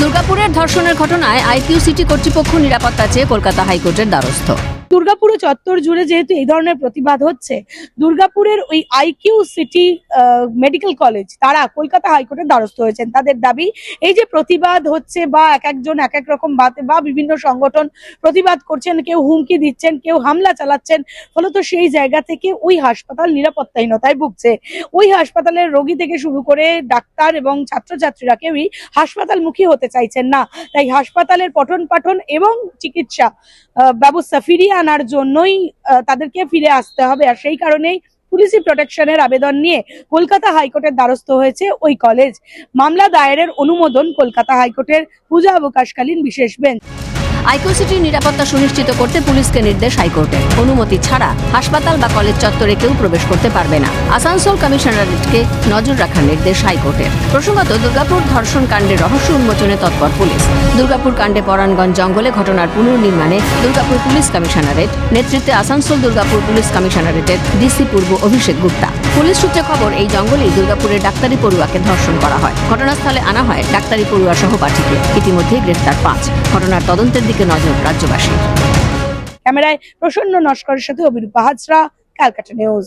দুর্গাপুরের ধর্ষণের ঘটনায় আইকিউ সিটি কর্তৃপক্ষ নিরাপত্তা চেয়ে কলকাতা হাইকোর্টের দ্বারস্থ। দুর্গাপুরে চত্বর জুড়ে যেহেতু এই ধরনের প্রতিবাদ হচ্ছে, দুর্গাপুরের ওই আইকিউ সিটি মেডিকেল কলেজ তারা কলকাতা হাইকোর্টের দ্বারস্থ হয়েছেন। তাদের দাবি, এই যে প্রতিবাদ হচ্ছে বা এক একজন এক এক রকম বাতে বা বিভিন্ন সংগঠন প্রতিবাদ করছেন, কেউ হুমকি দিচ্ছেন, কেউ হামলা চালাচ্ছেন, ফলত সেই জায়গা থেকে ওই হাসপাতাল নিরাপত্তাহীনতায় ভুগছে। ওই হাসপাতালের রোগী থেকে শুরু করে ডাক্তার এবং ছাত্রছাত্রীরা কেউই হাসপাতালমুখী হতে চাইছেন না। তাই হাসপাতালের পঠন পাঠন এবং চিকিৎসা ব্যবস্থা ফিরিয়ে আনার জন্যই তাদেরকে ফিরে আসতে হবে। আর সেই কারণেই পুলিশি প্রোটেকশনের আবেদন নিয়ে কলকাতা হাইকোর্টের দ্বারস্থ হয়েছে ওই কলেজ। মামলা দায়েরের অনুমোদন কলকাতা হাইকোর্টের পূজা অবকাশকালীন বিশেষ বেঞ্চ। আইকিউ সিটির নিরাপত্তা সুনিশ্চিত করতে পুলিশকে নির্দেশ হাইকোর্টের অনুমতি ছাড়া হাসপাতাল বা কলেজ চত্বরে কেউ প্রবেশ করতে পারবে না। আসানসোল কমিশনারেটকে নজর রাখার নির্দেশ হাইকোর্টের প্রসঙ্গত, দুর্গাপুর ধর্ষণ কাণ্ডের রহস্য উন্মোচনে তৎপর পুলিশ। দুর্গাপুর কাণ্ডে পরাণগঞ্জ জঙ্গলে ঘটনার পুনর্নির্মাণে দুর্গাপুর পুলিশ কমিশনারেট, নেতৃত্বে আসানসোল দুর্গাপুর পুলিশ কমিশনারেটের ডিসি পূর্ব অভিষেক গুপ্তা। পুলিশ সূত্রে খবর, এই জঙ্গলেই দুর্গাপুরের ডাক্তারি পড়ুয়াকে ধর্ষণ করা হয়। ঘটনাস্থলে আনা হয় ডাক্তারি পড়ুয়া সহপাঠীকে। ইতিমধ্যেই গ্রেফতার পাঁচ। ঘটনার তদন্তের দিকে নজর রাজ্যবাসী ক্যামেরায় প্রসন্ন নস্করের সাথে অভিরূপা হাজরা, ক্যালকাটা নিউজ।